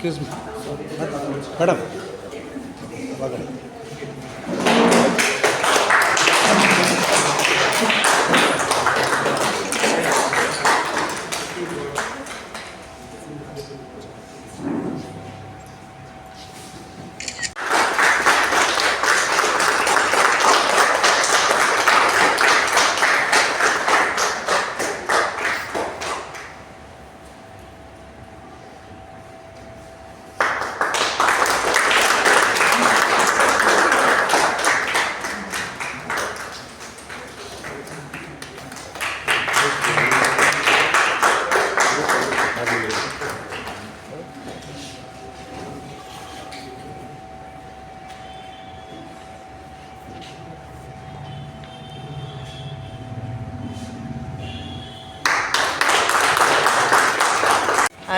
Excuse me madam ಒಳಗಡೆ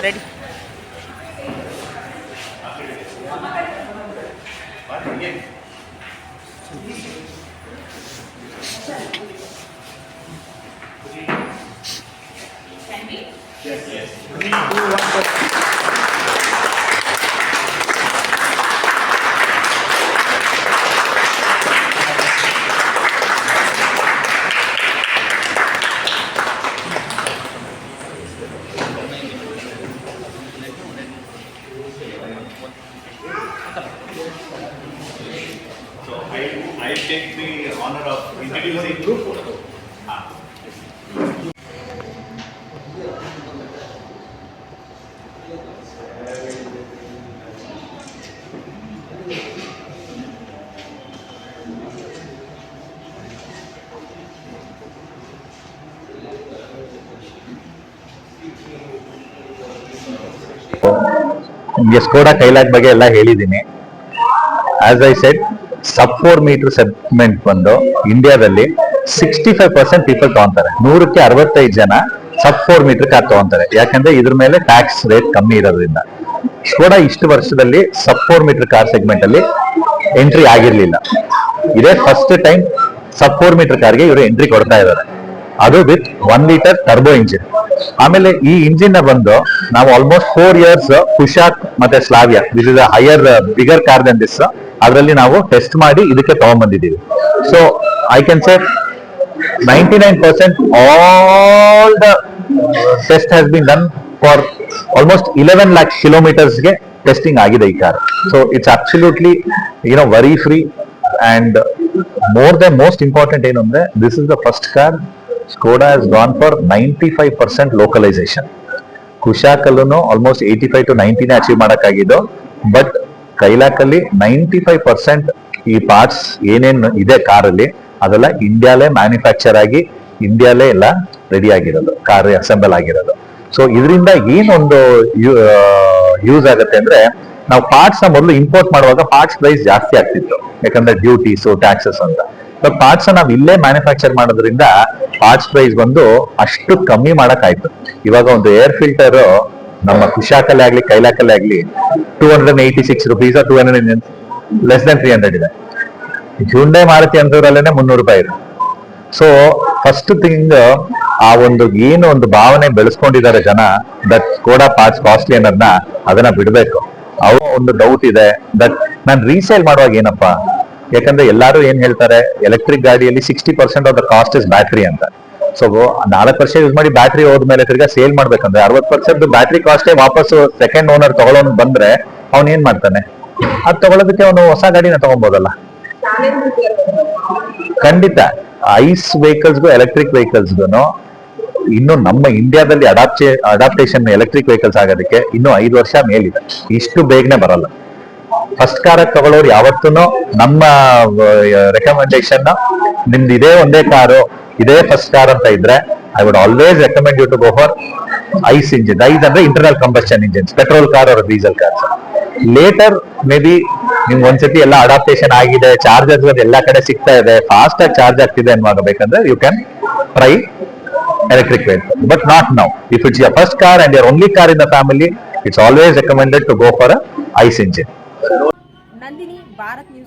Ready So I, I take the honor of introducing. Ah. ನಿಮಗೆ Skoda Kylaq ಬಗ್ಗೆ ಎಲ್ಲ ಹೇಳಿದ್ದೀನಿ. As I said sub four metre segment ಬಂದು ಇಂಡಿಯಾದಲ್ಲಿ sixty five percent people ತಗೊಂತಾರೆ. ನೂರಕ್ಕೆ ಅರವತ್ತೈದು ಜನ ಸಬ್ ಫೋರ್ ಮೀಟರ್ ಕಾರ್ ತಗೊಂತಾರೆ. ಯಾಕಂದ್ರೆ ಇದ್ರ ಮೇಲೆ ಟ್ಯಾಕ್ಸ್ ರೇಟ್ ಕಮ್ಮಿ ಇರೋದ್ರಿಂದ. ಸ್ಕೋಡಾ ಇಷ್ಟು ವರ್ಷದಲ್ಲಿ sub four metre car segment ಅಲ್ಲಿ ಎಂಟ್ರಿ ಆಗಿರ್ಲಿಲ್ಲ. ಇದೇ first time sub four metre ಕಾರ್ಗೆ ಇವರು ಎಂಟ್ರಿ ಕೊಡ್ತಾ ಇದ್ದಾರೆ ಅದು with one litre turbo engine ಆಮೇಲೆ ಈ ಇಂಜಿನ್ನ ಬಂದು ನಾವು ಆಲ್ಮೋಸ್ಟ್ ಫೋರ್ ಇಯರ್ಸ್ ಕುಶಾಕ್ ಮತ್ತೆ Slavia this is higher bigger car than this ಅದರಲ್ಲಿ ನಾವು ಟೆಸ್ಟ್ ಮಾಡಿ ಇದಕ್ಕೆ ತಗೊಂಡ್ಬಂದಿದ್ದೀವಿ so I can say ninety nine percent all the test has been done for almost eleven lakh ಕಿಲೋಮೀಟರ್ಸ್ಗೆ testing ಆಗಿದೆ ಈ car so it's absolutely you know worry free and more than most important ಏನು ಅಂದ್ರೆ this is the first car Skoda has gone for ninety five percent localisation ಕುಶಾಕಲ್ಲೂ almost eighty five to ನೈಂಟಿನ achieve ಮಾಡೋಕ್ಕಾಗಿದ್ದು but ಕೈಲಾಕಲ್ಲಿ ninety five percent ಈ parts ಏನೇನು ಇದೆ ಕಾರಲ್ಲಿ, ಅದೆಲ್ಲ ಇಂಡಿಯಾಲೇ ಮ್ಯಾನುಫ್ಯಾಕ್ಚರ್ ಆಗಿ ಇಂಡಿಯಾಲೇ ಎಲ್ಲ ರೆಡಿ ಆಗಿರೋದು ಕಾರ್ ಅಸೆಂಬಲ್ ಆಗಿರೋದು. ಸೊ ಇದರಿಂದ ಏನೊಂದು ಯೂಸ್ ಆಗುತ್ತೆ ಅಂದ್ರೆ, ನಾವು ಪಾರ್ಟ್ಸ್ನ ಮೊದಲು ಇಂಪೋರ್ಟ್ ಮಾಡುವಾಗ ಪಾರ್ಟ್ಸ್ ಪ್ರೈಸ್ ಜಾಸ್ತಿ ಆಗ್ತಿತ್ತು. ಯಾಕಂದ್ರೆ ಡ್ಯೂಟೀಸು ಟ್ಯಾಕ್ಸಸ್ ಅಂತ. ಬಟ್ ಪಾರ್ಟ್ಸ್ ನಾವು ಇಲ್ಲೇ ಮ್ಯಾನುಫ್ಯಾಕ್ಚರ್ ಮಾಡೋದ್ರಿಂದ ಪಾರ್ಟ್ಸ್ ಪ್ರೈಸ್ ಬಂದು ಅಷ್ಟು ಕಮ್ಮಿ ಮಾಡಕ್ಕಾಯ್ತು. ಇವಾಗ ಒಂದು ಏರ್ ಫಿಲ್ಟರ್ ನಮ್ಮ ಕುಶಾಕಲ್ಲೇ ಆಗ್ಲಿ, ಕೈಲಾಕಲ್ಲೇ ಆಗ್ಲಿ two hundred eighty six rupees two hundred less than three hundred ಇದೆ. ಹ್ಯುಂಡೈ ಮಾರುತಿ ಅಂತದ್ರಲ್ಲೇನೆ ಮುನ್ನೂರು ರೂಪಾಯಿ ಇದೆ. ಸೊ ಫಸ್ಟ್ ಥಿಂಗ್ ಆ ಒಂದು ಏನು ಒಂದು ಭಾವನೆ ಬೆಳೆಸ್ಕೊಂಡಿದ್ದಾರೆ ಜನ ದಟ್ ಕೂಡ ಪಾರ್ಟ್ಸ್ ಕಾಸ್ಟ್ಲಿ ಅನ್ನೋದನ್ನ ಅದನ್ನ ಬಿಡ್ಬೇಕು. ಅವ ಒಂದು ಡೌಟ್ ಇದೆ. ದಟ್ ನಾನು ರೀಸೇಲ್ ಮಾಡುವಾಗ ಏನಪ್ಪಾ ಯಾಕಂದ್ರೆ ಎಲ್ಲಾರು ಏನ್ ಹೇಳ್ತಾರೆ ಎಲೆಕ್ಟ್ರಿಕ್ ಗಾಡಿಯಲ್ಲಿ sixty percent of the cost is battery ಅಂತ. ಸೊ ನಾಲ್ಕು ವರ್ಷ ಯೂಸ್ ಮಾಡಿ ಬ್ಯಾಟ್ರಿ ಹೋದ್ಮೇಲೆ ತಿರ್ಗಾ ಸೇಲ್ ಮಾಡ್ಬೇಕಂದ್ರೆ ಅರವತ್ ಪರ್ಸೆಂಟ್ ಬ್ಯಾಟ್ರಿ ಕಾಸ್ಟೇ ವಾಪಸ್ ಸೆಕೆಂಡ್ ಓನರ್ ತಗೊಳ್ಳೋನ್ ಬಂದ್ರೆ ಅವ್ನ್ ಏನ್ ಮಾಡ್ತಾನೆ? ಅದ್ ತಗೊಳೋದಕ್ಕೆ ಅವನು ಹೊಸ ಗಾಡಿನ ತಗೊಬೋದಲ್ಲ ಖಂಡಿತ. ಐಸ್ ವೆಹಿಕಲ್ಸ್ಗೂ ಎಲೆಕ್ಟ್ರಿಕ್ ವೆಹಿಕಲ್ಸ್ಗೂ ಇನ್ನು ನಮ್ಮ ಇಂಡಿಯಾದಲ್ಲಿ ಅಡಾಪ್ಟೇ ಅಡಾಪ್ಟೇಷನ್ ಎಲೆಕ್ಟ್ರಿಕ್ ವೆಹಿಕಲ್ಸ್ ಆಗೋದಕ್ಕೆ ಇನ್ನು ಐದು ವರ್ಷ ಮೇಲಿದೆ. ಇಷ್ಟು ಬೇಗನೆ ಬರಲ್ಲ. ಫಸ್ಟ್ ಕಾರ್ ತಗೊಳ್ಳೋರು ಯಾವತ್ತೂ ನಮ್ಮ ರೆಕಮೆಂಡೇಶನ್ ನಿಮ್ದು ಇದೇ ಒಂದೇ ಕಾರು, ಇದೇ ಫಸ್ಟ್ ಕಾರ್ ಅಂತ ಇದ್ರೆ I would always recommend you to go for ICE engine ICE ಅಂದ್ರೆ internal combustion engines petrol car ಅವ್ರ diesel car later maybe ನಿಮ್ಗೆ ಒಂದ್ಸತಿ ಎಲ್ಲ ಅಡಾಪ್ಟೇಷನ್ ಆಗಿದೆ ಚಾರ್ಜರ್ ಎಲ್ಲ ಕಡೆ ಸಿಗ್ತಾ ಇದೆ ಫಾಸ್ಟ್ ಆಗಿ ಚಾರ್ಜ್ ಆಗ್ತಿದೆ ಅನ್ವಾಗಬೇಕಂದ್ರೆ you can try electric vehicle but not now if it's your first car and your only car in the family it's always recommended to go for a ICE engine. Nandini Bharat news